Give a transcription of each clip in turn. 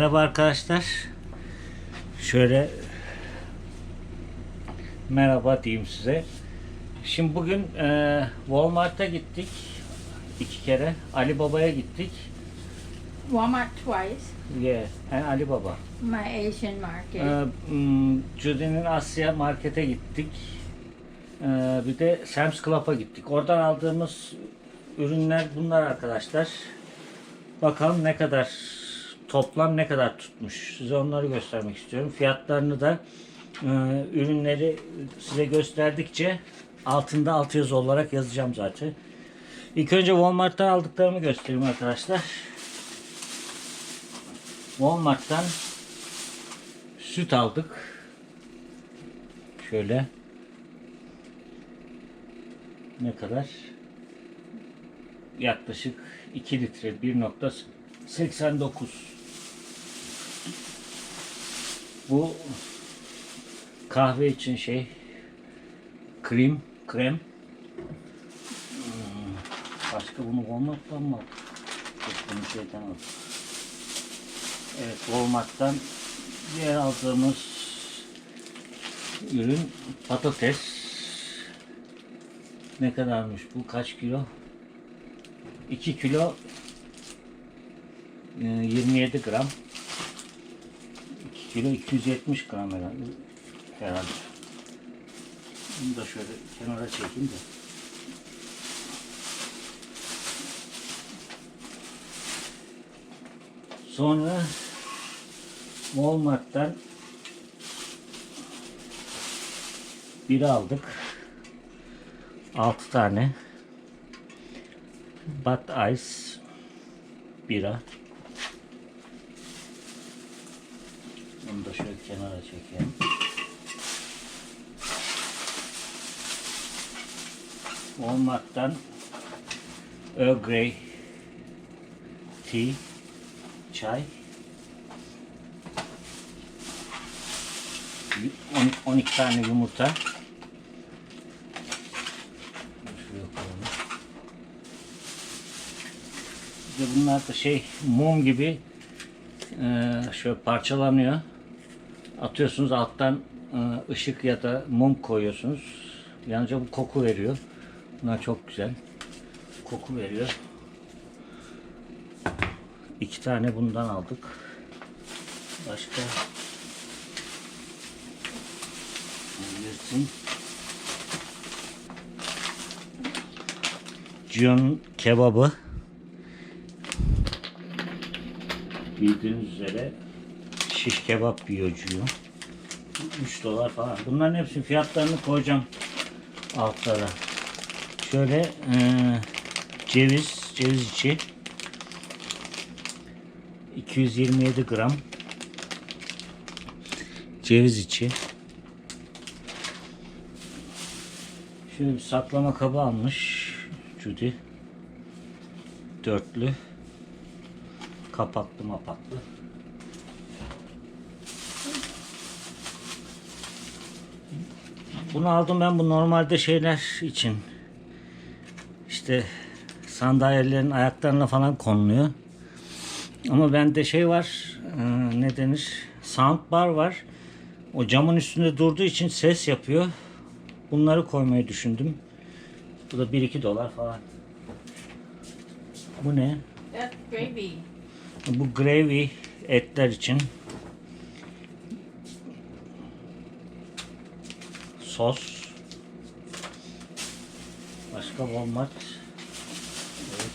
Merhaba arkadaşlar. Şöyle merhaba diyeyim size. Şimdi bugün e, Walmart'a gittik. iki kere. Ali Baba'ya gittik. Walmart twice. Yeah, and Ali Baba. My Asian market. E, m, Judy'nin Asya Market'e gittik. E, bir de Sam's Club'a gittik. Oradan aldığımız ürünler bunlar arkadaşlar. Bakalım ne kadar toplam ne kadar tutmuş. Size onları göstermek istiyorum. Fiyatlarını da e, ürünleri size gösterdikçe altında alt yazı olarak yazacağım zaten. İlk önce Walmart'tan aldıklarımı göstereyim arkadaşlar. Walmart'tan süt aldık. Şöyle. Ne kadar? Yaklaşık 2 litre 1.89 Bu kahve için şey krem krem Hmm, başka bunu Walmart'tan mı bunu şeyden aldık. Evet Walmart'tan diğer aldığımız ürün patates. Ne kadarmış bu? Kaç kilo? 2 kilo e, 27 gram. 2 kilo 270 gram herhalde. herhalde. Bunu da şöyle kenara çekeyim de. Sonra Walmart'tan bir aldık. 6 tane. Bat Ice bira. Bunu da şöyle kenara çekeyim. Walmart'tan Earl Grey Tea çay 12, 12 tane yumurta de bunlar da şey mum gibi şöyle parçalanıyor. Atıyorsunuz alttan e, ışık ya da mum koyuyorsunuz. Yalnızca bu koku veriyor. Bunlar çok güzel. Koku veriyor. İki tane bundan aldık. Başka Bilirsin. Cion kebabı. Bildiğiniz üzere şiş kebap yiyor Cion. 3 dolar falan. Bunların hepsinin fiyatlarını koyacağım altlara. Şöyle eee, ceviz, ceviz içi 227 gram ceviz içi şöyle bir saklama kabı almış Judy dörtlü kapaklı mapaklı bunu aldım ben bu normalde şeyler için işte sandalyelerin ayaklarına falan konuluyor ama bende şey var, e, ne denir? Soundbar var. O camın üstünde durduğu için ses yapıyor. Bunları koymayı düşündüm. Bu da 1-2 dolar falan. Bu ne? That's gravy. Bu gravy etler için. Sos. Başka Walmart. Evet.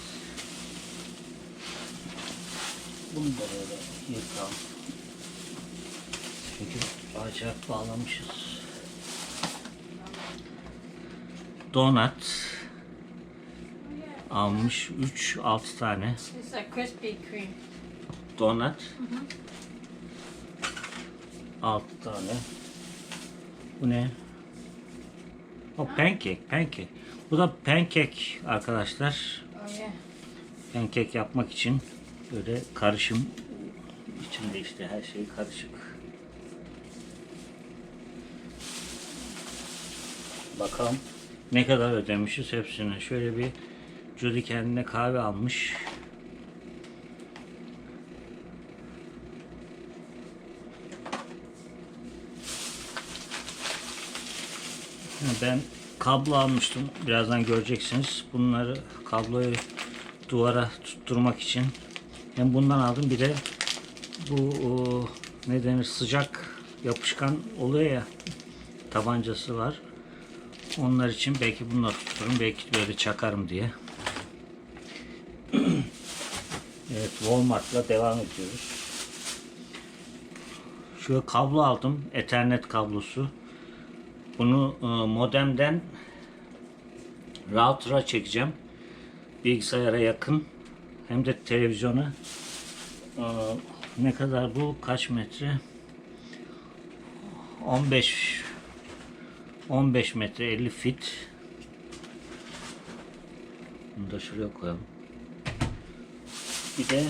Bunu da böyle yıkalım. Çünkü acayip bağlamışız. Donut almış 3 6 tane donut. 6 tane. Bu ne? O pancake, pancake. Bu da pancake arkadaşlar. Pancake yapmak için böyle karışım içinde işte her şey karışık. Bakalım ne kadar ödemişiz hepsine. Şöyle bir Judy kendine kahve almış. Ben kablo almıştım. Birazdan göreceksiniz. Bunları kabloyu duvara tutturmak için hem bundan aldım bir de bu o, ne denir sıcak yapışkan oluyor ya tabancası var. Onlar için belki bunları tuturum, belki böyle çakarım diye. evet, Walmart'la devam ediyoruz. Şöyle kablo aldım, Ethernet kablosu. Bunu e, modemden router'a çekeceğim. Bilgisayara yakın. Hem de televizyona. E, ne kadar bu? Kaç metre? 15 15 metre 50 fit. Bunu da şuraya koyalım. Bir de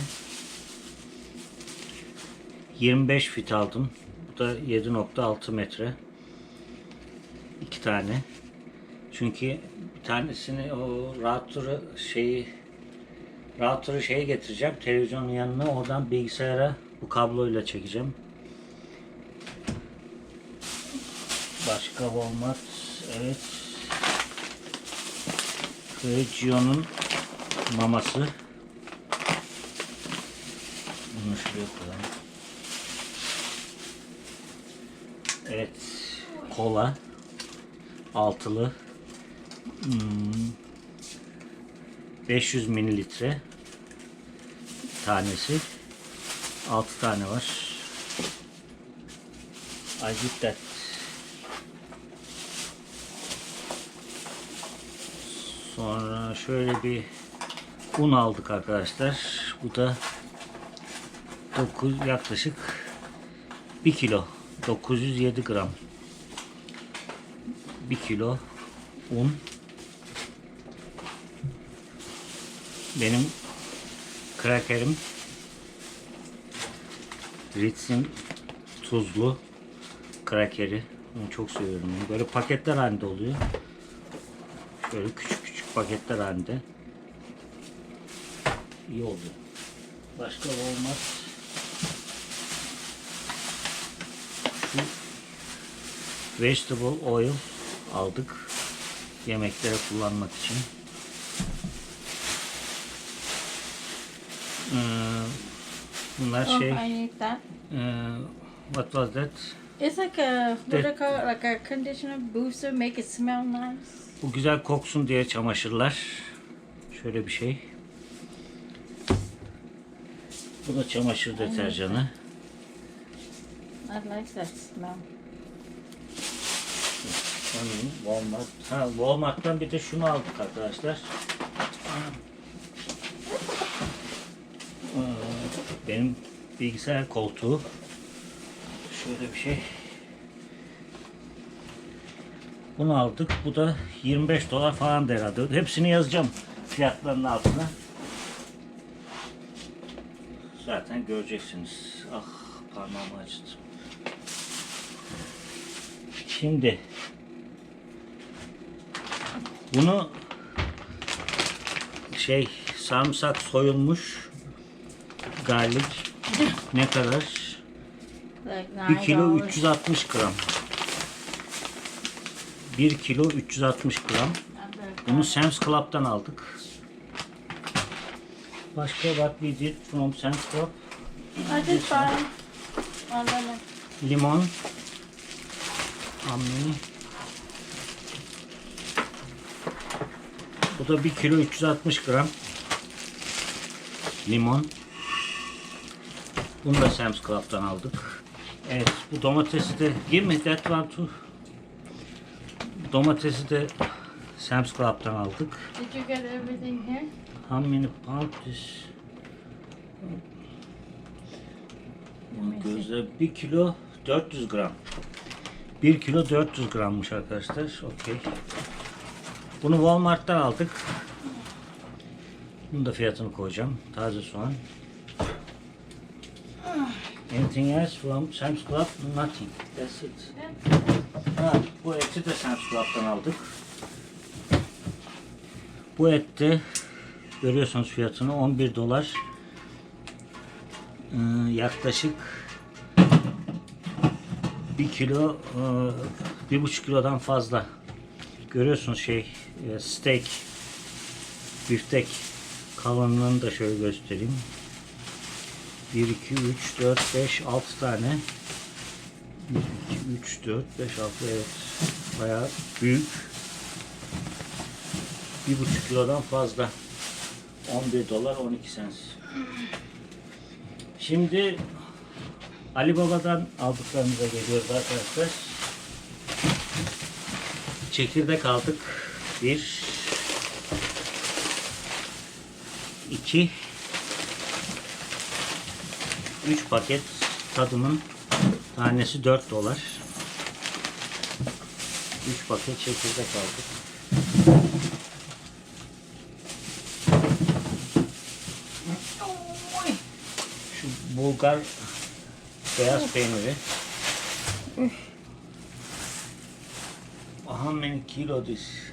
25 fit aldım. Bu da 7.6 metre. İki tane. Çünkü bir tanesini o router'ı şeyi router'ı şeye getireceğim televizyonun yanına oradan bilgisayara bu kabloyla çekeceğim. Başka Walmart evet. Gio'nun maması. Bunu şuraya koyalım. Evet. Kola. Altılı. Hmm, 500 mililitre tanesi. 6 tane var. That. Sonra şöyle bir un aldık arkadaşlar. Bu da 9 yaklaşık 1 kilo 907 gram 1 kilo un. Benim krakerim Ritz'in tuzlu krakeri. Onu çok seviyorum. Böyle paketler halinde oluyor. Şöyle küçük küçük paketler halinde. İyi oluyor başka olmaz. Şu vegetable oil aldık yemeklere kullanmak için. Ee, bunlar Oh, şey ee, what was that? It's like a what That- call? Like a conditioner booster, make it smell nice. Bu güzel koksun diye çamaşırlar. Şöyle bir şey. Bu da çamaşır deterjanı. I like that smell. Sanırım Walmart. Ha, Walmart'tan bir de şunu aldık arkadaşlar. Benim bilgisayar koltuğu. Şöyle bir şey. Bunu aldık. Bu da 25 dolar falan herhalde. Hepsini yazacağım fiyatlarının altına. Zaten göreceksiniz. Ah parmağımı acıttım. Şimdi bunu şey sarımsak soyulmuş garlic ne kadar? Like 1 nine kilo dollars. 360 gram. 1 kilo 360 gram. Bunu Sam's Club'dan aldık. Başka what we did from Sam's Club? Lemon. Limon. Amni. Bu da 1 kilo 360 gram. Limon. Bunu da Sam's Club'dan aldık. Evet bu domatesi de give me that one too. Domatesi de Sam's Club'dan aldık. Did you get everything here? How many pound is? Gözde 1 kilo 400 gram. 1 kilo 400 grammış arkadaşlar. Okey. Bunu Walmart'tan aldık. Bunun da fiyatını koyacağım. Taze soğan. Anything else from Sam's Club? Nothing. That's it. Ha, bu eti de Sam's Club'dan aldık. Bu et de görüyorsunuz fiyatını 11 dolar. Ee, yaklaşık 1 kilo, e, bir buçuk kilodan fazla görüyorsunuz şey e, steak biftek kalınlığını da şöyle göstereyim. 1 2 3 4 5 6 tane 1 2 3 4 5 6 evet bayağı büyük. Bir buçuk kilodan fazla. 11 dolar 12 sens. Şimdi Ali Baba'dan aldıklarımıza geliyoruz arkadaşlar. Çekirdek aldık. Bir, iki, üç paket tadımın tanesi 4 dolar. 3 paket çekirdek aldık. Şu Bulgar beyaz peyniri. How many kilo this?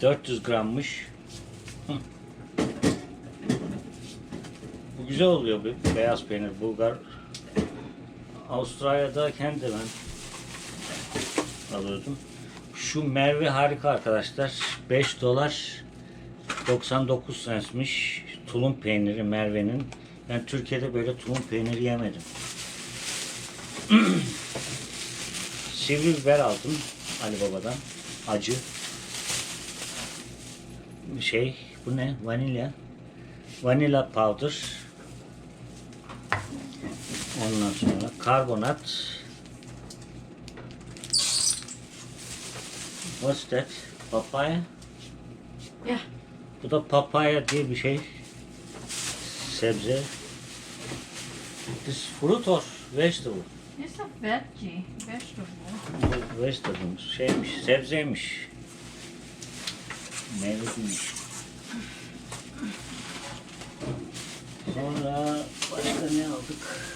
400 grammış. Bu güzel oluyor bu beyaz peynir Bulgar. Avustralya'da kendi ben alıyordum. Şu Merve harika arkadaşlar. 5 dolar 99 centmiş tulum peyniri Merve'nin. Ben Türkiye'de böyle tulum peyniri yemedim. Sivri biber aldım Ali Baba'dan. Acı. Şey bu ne? Vanilya. Vanilla powder. Ondan sonra karbonat. What's that? Papaya. Yeah. Bu da papaya diye bir şey. Sebze. This fruit or vegetable? It's a veggie, vegetable. Bu vegetable şeymiş, sebzeymiş. Meyve değilmiş. Sonra başka ne aldık?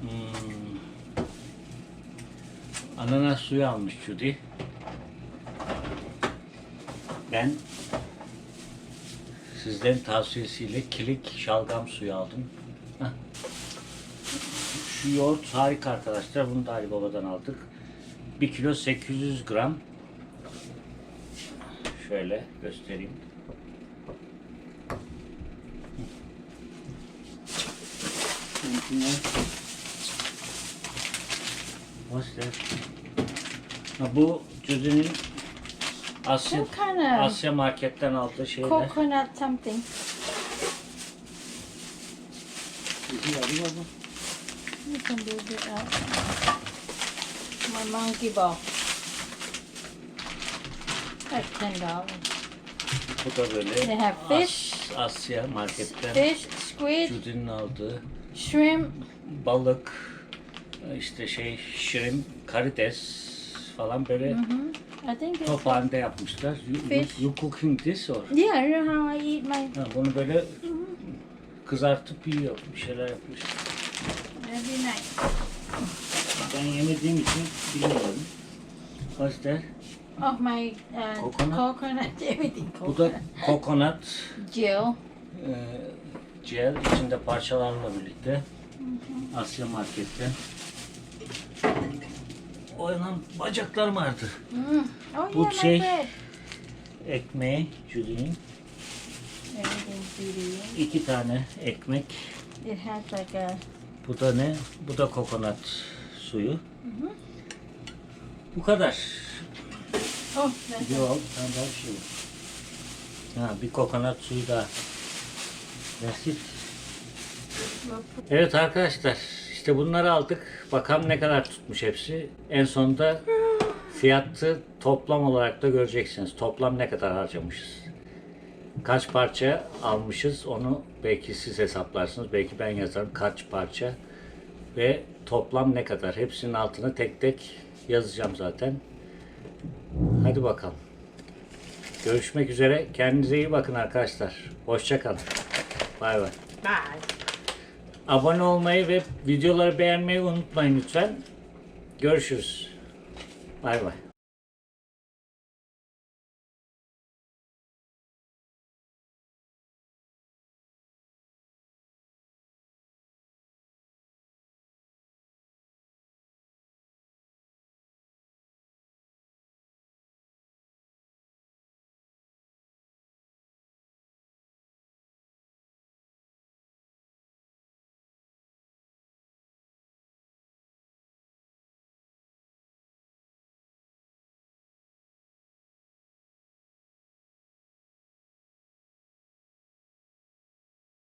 Hmm. Ananas suyu almış Judy. Ben sizlerin tavsiyesiyle kilik şalgam suyu aldım. Şu yoğurt harika arkadaşlar. Bunu da Ali Baba'dan aldık. 1 kilo 800 gram. Şöyle göstereyim. What's bu Judy'nin Asya, kind of Asya marketten aldığı şeyler. coconut something? You can do it out. My monkey ball. Like ten dollars. Bu da böyle They have fish. As- Asya marketten Fish, squid, Judy'nin aldığı shrimp. balık, işte şey şirin, karides falan böyle. I think it's yapmışlar. You, you, Fish. you cooking this or? Yeah, you know how I eat my Ha, bunu böyle kızartıp yiyor, bir şeyler yapıyor. every night. Ben yemediğim için bilmiyorum. What's that? Oh my uh, Coconut? coconut, everything Bu da coconut. kokonat Jill. e, gel içinde parçalarla birlikte Asya marketten. O lan bacaklarım ağrıdı. Mm. Oh Bu yeah, my şey- bread. Ekmeği Judy'nin Everything's beauty. iki tane ekmek. It has like a Bu da ne? Bu da kokonat suyu. Bu kadar. oh that's Yok, sen daha bir şey yok. Ha, bir kokonat suyu daha. That's it. Evet arkadaşlar, işte bunları aldık. Bakalım ne kadar tutmuş hepsi. En sonunda fiyatı toplam olarak da göreceksiniz. Toplam ne kadar harcamışız. Kaç parça almışız onu belki siz hesaplarsınız. Belki ben yazarım kaç parça ve toplam ne kadar. Hepsinin altına tek tek yazacağım zaten. Hadi bakalım. Görüşmek üzere. Kendinize iyi bakın arkadaşlar. Hoşçakalın. Bay bay. bye. Abone olmayı ve videoları beğenmeyi unutmayın lütfen. Görüşürüz. Bay bay.